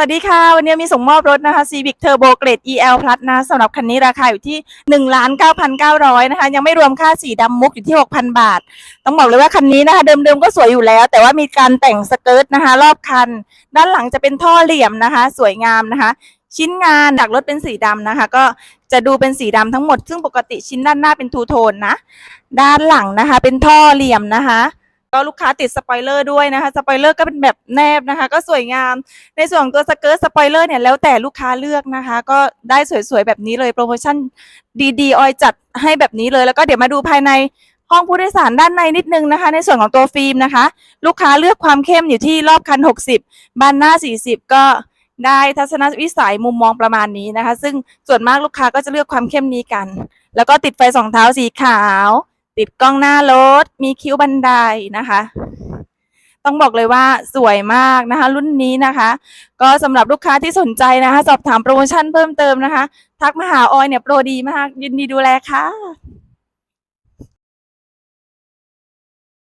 สวัสดีค่ะ วันนี้มีส่งมอบรถนะคะ Civic Turbo Grade EL Plus นะสำหรับคันนี้ราคาอยู่ที่ 1 9 9 0 0 นะคะ ยังไม่รวมค่าสีดำมุกอยู่ที่ 6,000 บาท ต้องบอกเลยว่าคันนี้นะคะ เดิมๆก็สวยอยู่แล้ว แต่ว่ามีการแต่งสเกิร์ตนะคะ รอบคัน ด้านหลังจะเป็นท่อเหลี่ยมนะคะ สวยงามนะคะ ชิ้นงานจากรถเป็นสีดำนะคะ ก็จะดูเป็นสีดำทั้งหมด ซึ่งปกติชิ้นด้านหน้าเป็นทูโทนนะ ด้านหลังนะคะ เป็นท่อเหลี่ยมนะคะ ก็ลูกค้าติดสปอยเลอร์ด้วยนะคะสปอยเลอร์ก็เป็นแบบแนบนะคะ ก็สวยงาม ในส่วนของตัวสเกิร์ตสปอยเลอร์เนี่ยแล้วแต่ลูกค้าเลือกนะคะ ก็ได้สวยๆแบบนี้เลยโปรโมชั่นดีๆออยจัดให้แบบนี้เลย แล้วก็เดี๋ยวมาดูภายในห้องผู้โดยสารด้านในนิดนึงนะคะ ในส่วนของตัวฟิล์มนะคะ ลูกค้าเลือกความเข้มอยู่ที่รอบคัน 60บานหน้า 40 ก็ได้ทัศนวิสัยมุมมองประมาณนี้นะคะ ซึ่งส่วนมากลูกค้าก็จะเลือกความเข้มนี้กัน แล้วก็ติดไฟสองเท้าสีขาว ติดกล้องหน้ารถ มีคิ้วบันไดนะคะ ต้องบอกเลยว่าสวยมากนะคะ รุ่นนี้นะคะ ก็สำหรับลูกค้าที่สนใจนะคะ สอบถามโปรโมชั่นเพิ่มเติมนะคะ ทักมาหาออยเนี่ยโปรดีมาก ยินดีดูแลค่ะ